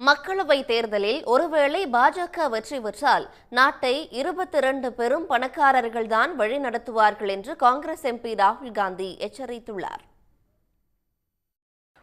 மக்களவை தேர்தலில் ஒருவேளை பாஜக வெற்றி பெற்றால் நாட்டை இருபத்தி இரண்டு பெரும் பணக்காரர்கள்தான் வழிநடத்துவார்கள் என்று காங்கிரஸ் எம்பி ராகுல் காந்தி எச்சரித்துள்ளார்.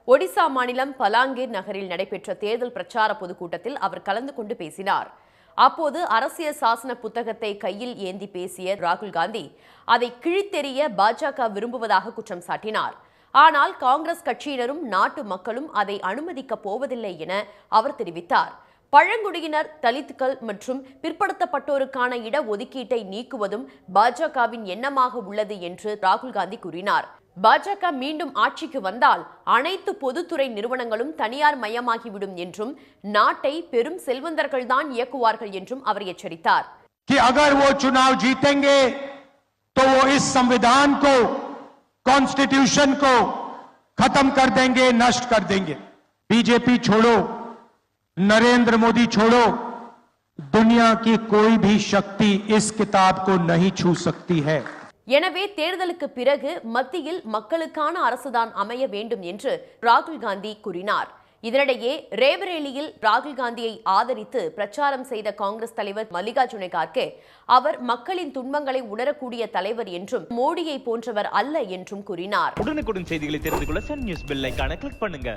ஒடிசா மாநிலம் பலாங்கீர் நகரில் நடைபெற்ற தேர்தல் பிரச்சார பொதுக்கூட்டத்தில் அவர் கலந்து கொண்டு பேசினார். அப்போது அரசியல் சாசன புத்தகத்தை கையில் ஏந்தி பேசிய ராகுல் காந்தி அதை கிழித்தெறிய பாஜக விரும்புவதாக குற்றம் சாட்டினார். ஆனால் காங்கிரஸ் கட்சியினரும் நாட்டு மக்களும் அதை அனுமதிக்கப் போவதில்லை என அவர் தெரிவித்தார் பழங்குடியினர் தலித்துக்கள் மற்றும் பிற்படுத்தப்பட்டோருக்கான இட ஒதுக்கீட்டை நீக்குவதும் பாஜகவின் எண்ணமாக உள்ளது என்று ராகுல் காந்தி கூறினார் பாஜக மீண்டும் ஆட்சிக்கு வந்தால் அனைத்து பொதுத்துறை நிறுவனங்களும் தனியார் மயமாகிவிடும் என்றும் நாட்டை பெரும் செல்வந்தர்கள்தான் இயக்குவார்கள் என்றும் அவர் எச்சரித்தார் कि अगर वो चुनाव जीतेंगे तो वो इस संविधान को कॉन्स्टिट्यूशन को खत्म कर देंगे नष्ट कर देंगे बीजेपी छोड़ो नरेंद्र मोदी छोड़ो दुनिया की कोई भी शक्ति इस किताब को नहीं छू सकती है எனவே தேர்தலுக்கு பிறகு மத்தியில் மக்களுக்கான அரசுதான் அமைய வேண்டும் என்று ராகுல் காந்தி கூறினார் இதனிடையே ரேபரேலியில் ராகுல் காந்தியை ஆதரித்து பிரச்சாரம் செய்த காங்கிரஸ் தலைவர் மல்லிகார்ஜுன கார்கே அவர் மக்களின் துன்பங்களை உணரக்கூடிய தலைவர் என்றும் மோடியை போன்றவர் அல்ல என்றும் கூறினார். உடனுக்குடன் செய்திகளை தெரிந்து கொள்ள சன் நியூஸ் பெல் கிளிக் பண்ணுங்க.